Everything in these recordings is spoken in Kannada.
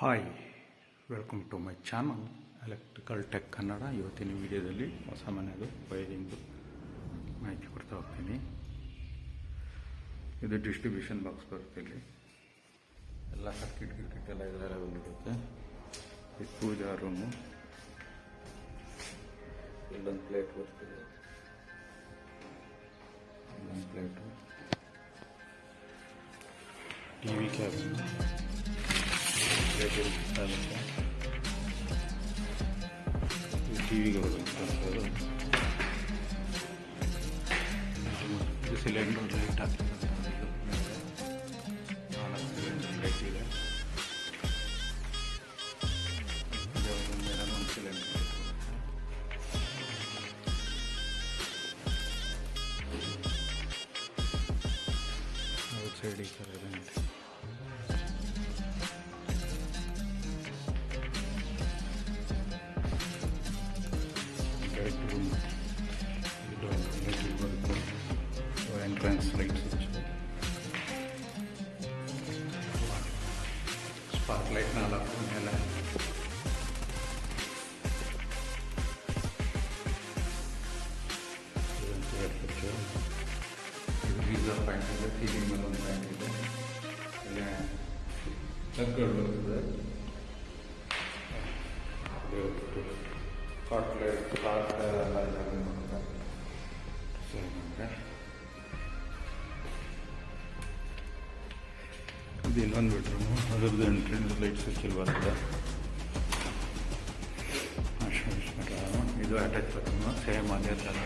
Hi welcome to my channel electrical tech Kannada ಇವತ್ತಿನ ವಿಡಿಯೋದಲ್ಲಿ ಹೊಸ ಮನೆಯದು ವೈರಿಂಗು ಮಾಹಿತಿ ಕೊಡ್ತಾ ಹೋಗ್ತೀನಿ. ಇದು ಡಿಸ್ಟ್ರಿಬ್ಯೂಷನ್ ಬಾಕ್ಸ್ ಬರುತ್ತೆ ಇಲ್ಲಿ. ಎಲ್ಲ ಸರ್ಕಿಟ್ ಗಿರ್ಕಿಟ್ ಎಲ್ಲ ಇದೆಲ್ಲ ಬಂದಿರುತ್ತೆ ಇದು ಪೂಜಾ ರೂಮು ಇಲ್ಲೊಂದು ಪ್ಲೇಟ್ ಬರ್ತಿದೆ. ಇಲ್ಲೊಂದು ಪ್ಲೇಟು ಟಿ ವಿ ಕ್ಯಾಬಿನ್ ಟಿವಿಗೆ ಬರುತ್ತೆ ಇದು ಸಿಲಿಂಡರ್ ಲೈಟ್ ಹಾಕಿರೋದು ನಾಲ್ಕು ಸಿಲಿಂಡರ್ ಲೈಟ್ ಇದೆ ಇದು ಒಂದು ಮೇಲೆ ಒಂದು ಸಿಲಿಂಡರ್ ಔಟ್ ಸೈಡ್ ಈ ಥರ ಎಲೆಕ್ಟ್ರಿಕ್ ಬರುತ್ತೆ entrance light switch spark light ನಾಲ್ಕು ಮೇಲೆ ಇದೊಂದು ಎರಡು ಸ್ವಿಚ್ ಇದು ಗೀಸರ್ ಪಾಯಿಂಟ್ ಇದೆ ಸೀಲಿಂಗ್ ಮೇಲೆ ಒಂದು ಪಾಯಿಂಟ್ ಇದೆ ಇಲ್ಲಿ ಪ್ಲಗ್ಗಳು ಬರ್ತದೆ ಕಾಟ್ಲೆಟ್ ಕಾಟ್ ಎಲ್ಲ ಇದೆ ಇದು ಇನ್ನೊಂದು ಬೆಡ್ರೂಮು ಅದರದ್ದು ಎಂಟ್ರೆನ್ಸ್ ಲೈಟ್ ಸ್ವಿಚ್ ಇಲ್ಲಿ ಬರ್ತದೆ ಅಷ್ಟೇ ಇದು ಅಟ್ಯಾಚ್ ಬಾತ್ರೂಮು ಸೇಮ್ ಅದೇ ಥರ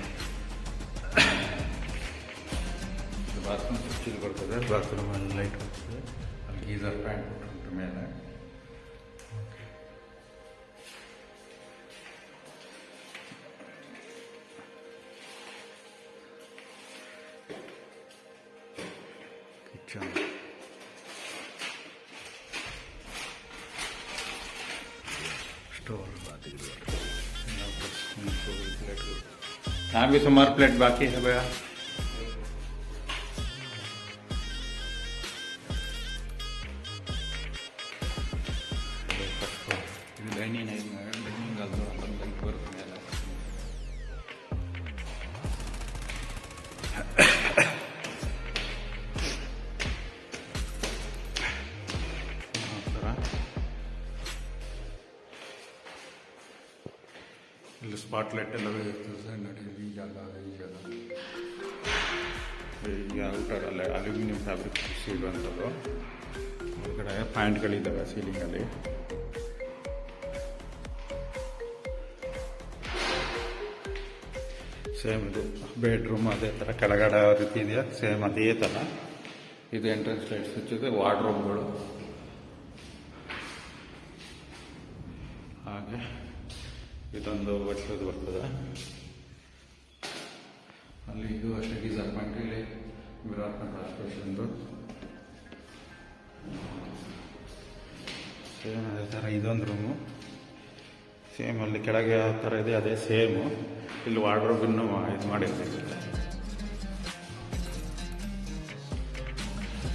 ಇದು ಬಾತ್ರೂಮ್ ಸ್ವಿಚ್ ಇಲ್ಲಿ ಬರ್ತದೆ ಬಾತ್ರೂಮಲ್ಲಿ ಲೈಟ್ ಬರ್ತದೆ ಅಲ್ಲಿ ಗೀಸರ್ ಪ್ಯಾಂಟ್ ಉಂಟು ಮೇಲೆ ಕಿಚನ್ यहाँ भी तो सुमार प्लेट बाकी है भैया। ಇಲ್ಲಿ ಸ್ಪಾಟ್ ಲೈಟ್ ಎಲ್ಲ ಇರ್ತದೆ ನೋಡಿ, ಈ ಜಾಗ ಈ ಜಾಗ. ಈಗ ಔಟರ್ ಅಲ್ಲೇ ಅಲ್ಯೂಮಿನಿಯಂ ಫ್ಯಾಬ್ರಿಕ್ ಸಿಗುವಂಥದ್ದು. ಹೊರಗಡೆ ಪ್ಯಾಂಟ್ಗಳಿದ್ದಾವೆ ಸೀಲಿಂಗಲ್ಲಿ ಸೇಮ್ ಇದು ಬೆಡ್ರೂಮ್ ಅದೇ ಥರ, ಕೆಳಗಡೆ ರೀತಿ ಇದೆಯಾ? ಸೇಮ್ ಅದೇ ಥರ. ಇದು ಎಂಟ್ರೆನ್ಸ್ ಲೈಟ್ ಸ್ವಿಚ್ ಇದೆ ವಾರ್ಡ್ರೋಬ್ಗಳು ಇದೊಂದು ವರ್ಷದ್ದು ಬರ್ತದೆ. ಅಲ್ಲಿ ಇದು ಅಷ್ಟೇ ಗೀಸರ್ ಪಾಯಿಂಟ್ ಇಲ್ಲಿ ವಿರಾಟ್ ಸ್ಟೇಷನ್ದು ಸೇಮ್ ಅದೇ ಥರ ಇದೊಂದು ರೂಮು ಸೇಮ್ ಅಲ್ಲಿ ಕೆಳಗೆ ಯಾವ ಥರ ಇದೆ ಅದೇ ಸೇಮು ಇಲ್ಲಿ ವಾರ್ಡ್ರೋಬ್ ಇನ್ನೂ ಇದು ಮಾಡಿರ್ತೀವಿ.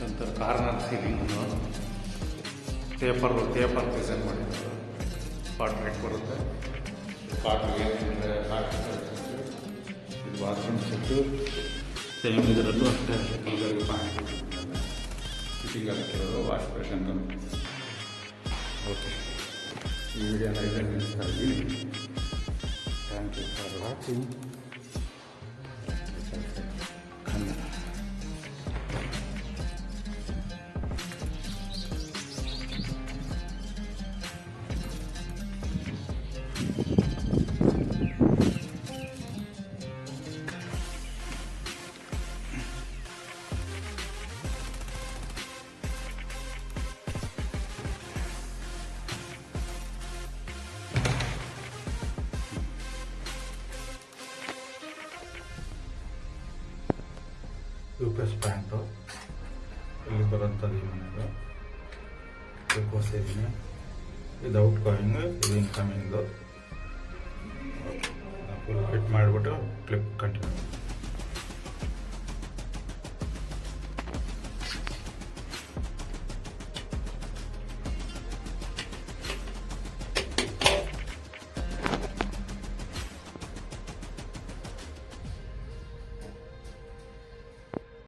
ಒಂಥರ corner ceiling paper paper design ಮಾಡಿರ್ತಾರೆ ಪಾರ್ಟ್ ಬರುತ್ತೆ. ಕಾಟ್ಗೆ ಅಂದರೆ ಕಾಟ್ ಇದು ಬಾತ್ರೂಮ್ ಸೆಟ್ಟು ಸೇಮ್ ಇದರಲ್ಲೂ ಅಷ್ಟೇ ಕಲ್ಗಳಿಗೆ ಪಾಯಿಂಟ್ ಫಿಟ್ಟಿಂಗ್ ಹಾಕಿರೋದು ವಾಶ್ ಬೇಷನ್ ಓಕೆ ಈ ವಿಡಿಯೋನ ಇದನ್ನು ನಿಲ್ಲಿಸ್ತಾ ಇದ್ದೀನಿ thank you for watching U P S pant ಇಲ್ಲಿ ಬರೋಂಥದ್ದು ಈ ಮನೆದು ಇದಕ್ಕೋಸ್ಕರ ಇದು ಔಟ್ ಕಾಯಿಂಗ್ ಇದು ಇನ್ಕಮಿಂಗ್ದು ಫುಲ್ ಫಿಟ್ ಮಾಡಿಬಿಟ್ಟು ಕ್ಲಿಪ್ ಕಂಟಿನ್ಯೂ